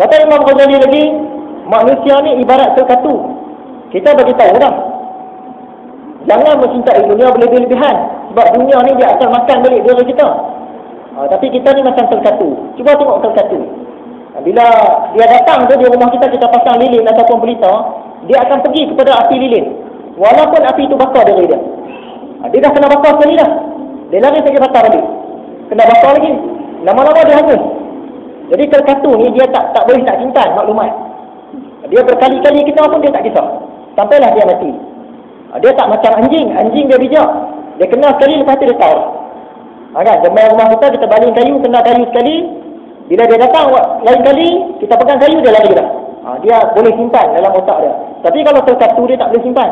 Kata Imam Ghazali lagi, manusia ni ibarat sekatu. Kita bagi tahu dah. Jangan mencintai dunia berlebih-lebihan. Sebab dunia ni dia akan makan balik diri kita. Ha, tapi kita ni macam terkatu. Cuba tengok terkatu. Bila dia datang tu di rumah kita, kita pasang lilin ataupun pelita, dia akan pergi kepada api lilin. Walaupun api itu bakar diri dia. Ha, dia dah kena bakar sekali dah. Dia lari pergi bakar lagi. Kena bakar lagi. Lama-lama dia hangus. Jadi terkatu ni dia tak tak boleh tak simpan maklumat. Dia berkali-kali kita pun dia tak kisah. Sampailah dia mati. Ha, dia tak macam anjing. Anjing dia bijak. Dia kena sekali lepas tu dia tahu. Ha, kan? Demam rumah kita, kita baling kayu, kena kayu sekali. Bila dia datang, lain kali, kita pegang kayu, dia lari dah. Ha, dia boleh simpan dalam otak dia. Tapi kalau terkatu, dia tak boleh simpan.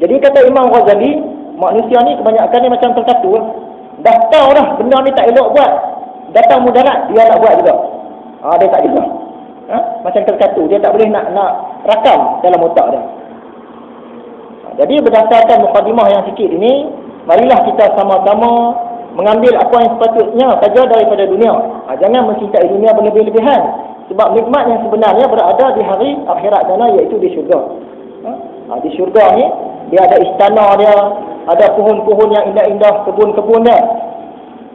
Jadi kata Imam Ghazali, manusia ni kebanyakan ni macam terkatu. Dah tahu dah, benda ni tak elok buat. Datang mudarat, dia nak buat juga. Ha, dia tak bisa. Ha? Macam terkatu, dia tak boleh nak nak rakam dalam otak dia. Jadi berdasarkan mukadimah yang sikit ini, marilah kita sama-sama mengambil apa yang sepatutnya saja daripada dunia. Ha, jangan mencintai dunia berlebih-lebihan. Sebab nikmat yang sebenarnya berada di hari akhirat sana iaitu di syurga. Ha? Ha, di syurga ni, dia ada istana dia, ada pohon-pohon yang indah-indah, kebun-kebun dia.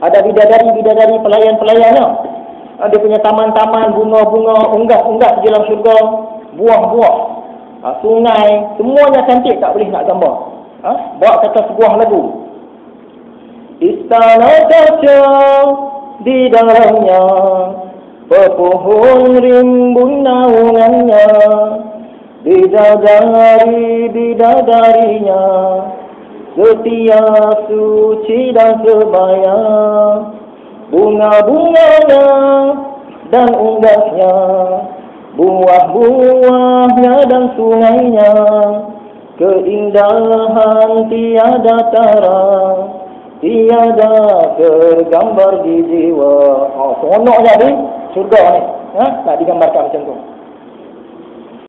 Ada bidadari-bidadari pelayan-pelayannya. Ha, dia punya taman-taman, bunga-bunga, unggas-unggas di dalam syurga, buah-buah ha, sungai, semuanya cantik tak boleh nak gambar. Ha? Buat kata sebuah lagu. Istana kaca di dalamnya, pepohon rimbun naungannya, bidadari bidadarinya, setia suci dan sebaya, bunga-bunganya dan unggasnya, Buah-buahnya dan sungainya. Keindahan tiada tara. Tiada tergambar di jiwa. Oh, seronoknya ni Surga ni. Ha? Nak digambarkan macam tu